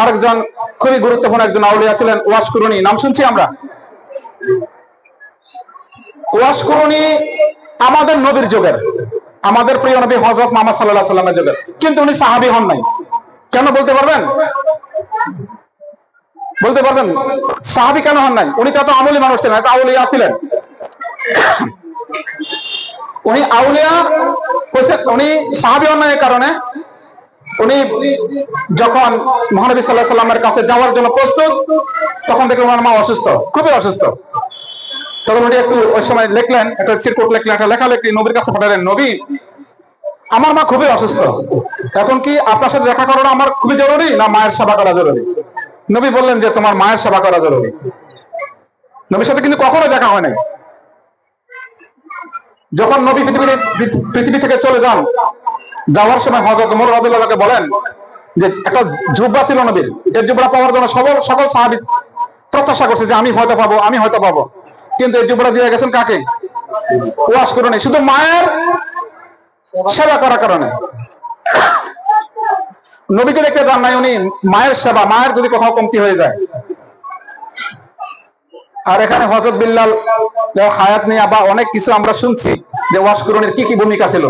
আরেকজন খুবই গুরুত্বপূর্ণ একজন আউলিয়া ছিলেন ওয়াস কুরুনি নাম শুনছি আমরা? ওয়াস কুরুনি আমাদের নবীর যুগের, আমাদের প্রিয় নবী হজরত মোহাম্মদ সাল্লাহ সাল্লামের যুগের। কিন্তু উনি সাহাবি হন নাই। কেন বলতে পারবেন? বলতে পারবেন? সাহাবি কেন হন নাই? উনি তো এত আমলি মানুষ ছিলেন, এত আউলিয়া ছিলেন। উনি আউলিয়া উনি সাহাবি হন নাই কারণে উনি যখন মহানবী সাল্লাহ সাল্লামের কাছে যাওয়ার জন্য প্রস্তুত, তখন দেখলেন ওনার মা অসুস্থ, খুবই অসুস্থ। তখন উনি একটু ওই সময় লিখলেন, একটা চিরকুট লিখলেন, একটা লেখালেখি নবীর কাছে পাঠালেন, নবী, আমার মা খুবই অসুস্থ। এখন কি আপনার সাথে দেখা করানো আমার খুবই জরুরি না মায়ের সেবা করা জরুরি? নবী বললেন যে, তোমার মায়ের সেবা করা জরুরি। নবীর সাথে কিন্তু কখনো দেখা হয় নাই। যখন নবী পৃথিবী পৃথিবী থেকে চলে যান যাওয়ার সময় হজরত মোর রবিল্লাহকে বলেন যে একটা জুব্বা ছিল নবীর, এই জুব্বা পাওয়ার জন্য সকল সকল সাহাবি প্রত্যাশা করছে যে আমি হয়তো পাবো, আমি হয়তো পাবো। কিন্তু এই জুব্বা দিয়ে গেছেন কাকে? ওয়াশ করুন শুধু মায়ের সেবা করার কারণে। নবীকে দেখতে যান নাই উনি, মায়ের সেবা, মায়ের যদি কোথাও কমতি হয়ে যায়। আর এখানে হজরত বিল্লাল হায়াত নিয়ে বা অনেক কিছু আমরা শুনছি যে ওয়াশ কি কি ভূমিকা ছিল।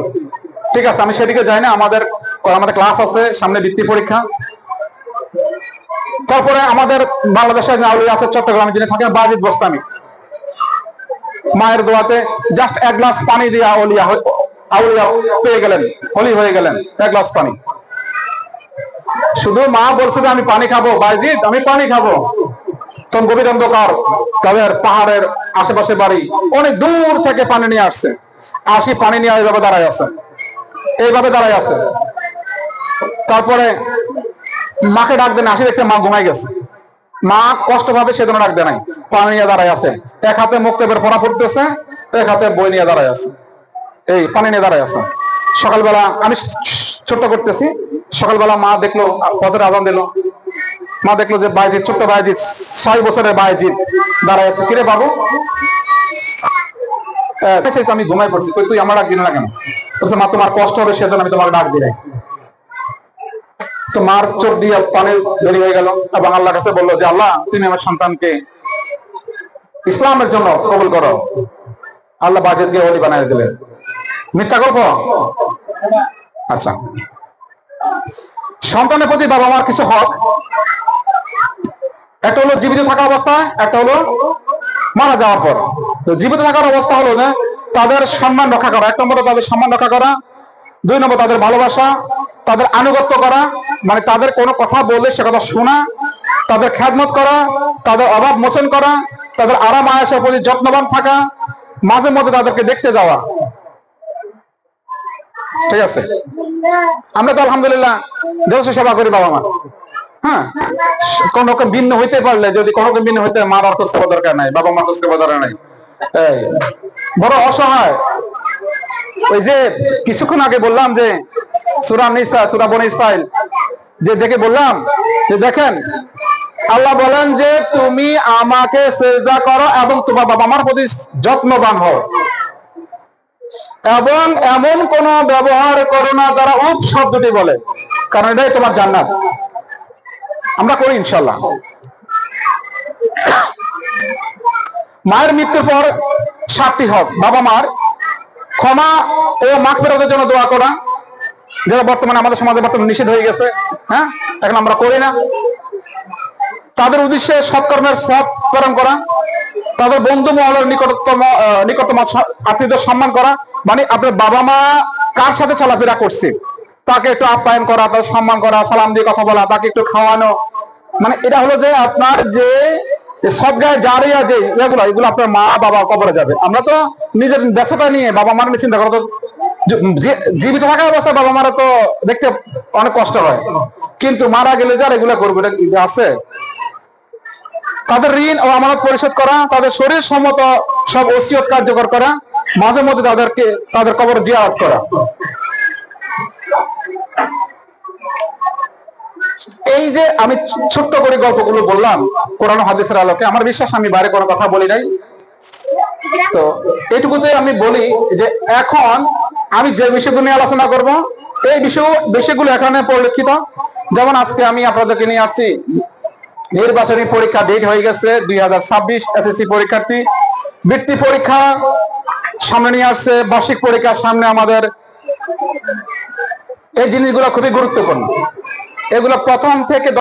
ঠিক আছে, আমি সেদিকে যাই না, আমাদের আমাদের ক্লাস আছে, সামনে বৃত্তি পরীক্ষা। তারপরে আমাদের বাংলাদেশের আউলিয়া আছে, চট্টগ্রামে, যিনি থাকেন বাজিদ বস্তামি মায়ের দোয়াতে জাস্ট এক গ্লাস পানি দিয়ে আউলিয়া আউলিয়া পেয়ে গেলেন, হলি হয়ে গেলেন, এক গ্লাস পানি। শুধু মা বলছে যে আমি পানি খাব বাইজিদ আমি পানি খাব। তখন গভীর অন্ধকার তাদের পাহাড়ের আশেপাশে বাড়ি, অনেক দূর থেকে পানি নিয়ে আসছে। আসি পানি নিয়ে এইভাবে দাঁড়ায় আছে। এইভাবে দাঁড়ায় আছে। তারপরে মাকে ডাক দেন, আসি দেখতে মা ঘুমাই গেছে। মা কষ্ট পাবে সেজন্য ডাক দেয় নাই, পানি নিয়ে দাঁড়ায় আছে। এক হাতে মুক্তবের পড়া পড়তেছে এক হাতে বই নিয়ে দাঁড়ায় আছে। এই পানি নিয়ে দাঁড়ায় আছে। সকালবেলা আমি ছোট্ট করতেছি। সকালবেলা মা দেখল পথের আজান দিল। মা দেখল যে বাইজিৎ ছোট্ট বাইজিৎ ছয় বছরের বাইজিৎ দাঁড়ায় আছে। কিরে বাবু? আমি ঘুমাই পড়ছি। তুই আমার ডাক না কেন? বলছে, মা, তোমার কষ্ট হবে, সেজন্য আমি তোমাকে ডাক দিই তো মার চোখ দিয়ে পানি বেরিয়ে হয়ে গেল এবং আল্লাহর কাছে বলল যে, আল্লাহ, তুমি আমার সন্তানকে ইসলামের জন্য কবুল করো। আল্লাহ বাজেট দিয়ে ওলি বানাই দিলেন। মিথ্যা গল্প? আচ্ছা। সন্তানের প্রতি বাবা মার কিছু হক? একটা হলো জীবিত থাকা অবস্থা, একটা হলো মারা যাওয়ার পর। জীবিত থাকার অবস্থা হলো যে তাদের সম্মান রক্ষা করা। এক নম্বরে তাদের সম্মান রক্ষা করা। দুই নম্বর তাদের ভালোবাসা, তাদের আনুগত্য করা। মানে তাদের কোনো কথা বললে সে কথা শোনা। তাদের খ্যাতমত করা, তাদের অভাব মোচন করা, তাদের আরাম আয়াসের প্রতি যত্নবান থাকা, মাঝে মধ্যে তাদেরকে দেখতে যাওয়া। ঠিক আছে? আমরা তো আলহামদুলিল্লাহ যথেষ্ট সেবা করি বাবা মা। হ্যাঁ? কোন রকম ভিন্ন হইতে পারলে, যদি কোন রকম ভিন্ন হইতে মার অর্থ সেবা দরকার নাই বাবা মার সেবা দরকার নাই। বড় অসহায়। ওই যে কিছুক্ষণ আগে বললাম যে সুরা নিসা, সুরা বন ইসরাইল, যে দেখে বললাম যে দেখেন, আল্লাহ বলেন যে তুমি আমাকে সেজদা করো এবং তোমার বাবা মার প্রতি যত্নবান হও। এবং এমন কোন ব্যবহার করো না তারা উপ শব্দটি বলে, কারণ এটাই তোমার জান্নাত। আমরা করি ইনশাল্লাহ। মায়ের মৃত্যুর পর সাতটি হক, বাবা মার। ক্ষমা ও মাখ ফেরতের জন্য দোয়া করা, যেটা বর্তমানে আমাদের সমাজে বর্তমানে নিষেধ হয়ে গেছে হ্যাঁ? এখন আমরা করি না। তাদের উদ্দেশ্যে সৎকর্মের সৎ প্রেরণ করা, তাদের বন্ধু মহলের নিকটতম নিকটতম আত্মীয়দের সম্মান করা মানে আপনার বাবা মা কার সাথে চলাফেরা করছে? তাকে একটু আপ্যায়ন করা তার সম্মান করা, সালাম দিয়ে কথা বলা, তাকে একটু খাওয়ানো। মানে এটা হলো যে আপনার যে সদগায় জারিয়া যে এগুলো এগুলো আপনার মা, বাবা কবরে যাবে। আমরা তো নিজের ব্যস্ততা নিয়ে বাবা মার চিন্তা করা তো জীবিত থাকা অবস্থায় বাবা মারা তো দেখতে অনেক কষ্ট হয়। কিন্তু মারা গেলে যার এগুলা করবে, এটা আছে? তাদের ঋণ ও আমানত পরিশোধ করা, তাদের শরীর সম্মত সব ওসিয়ত কার্যকর করা, মাঝে মধ্যে তাদেরকে, তাদের কবর জিয়ারত করা। এই যে আমি ছোট্ট করে গল্পগুলো বললাম, কোরআন হাদিসের আলোকে, আমার বিশ্বাস আমি বাইরে কোনো কথা বলি নাই। তো এটুকুতে আমি বলি যে এখন আমি যে বিষয়গুলো নিয়ে আলোচনা করব, এই বিষয়, বিষয়গুলো এখানে পরিলক্ষিত। যেমন আজকে আমি আপনাদেরকে নিয়ে আসছি, নির্বাচনী পরীক্ষা ডেট হয়ে গেছে দুই হাজার ছাব্বিশ এসএসসি পরীক্ষার্থী। বৃত্তি পরীক্ষা সামনে নিয়ে আসছে, বার্ষিক পরীক্ষার সামনে আমাদের এই জিনিসগুলো খুবই গুরুত্বপূর্ণ। এগুলো প্রথম থেকে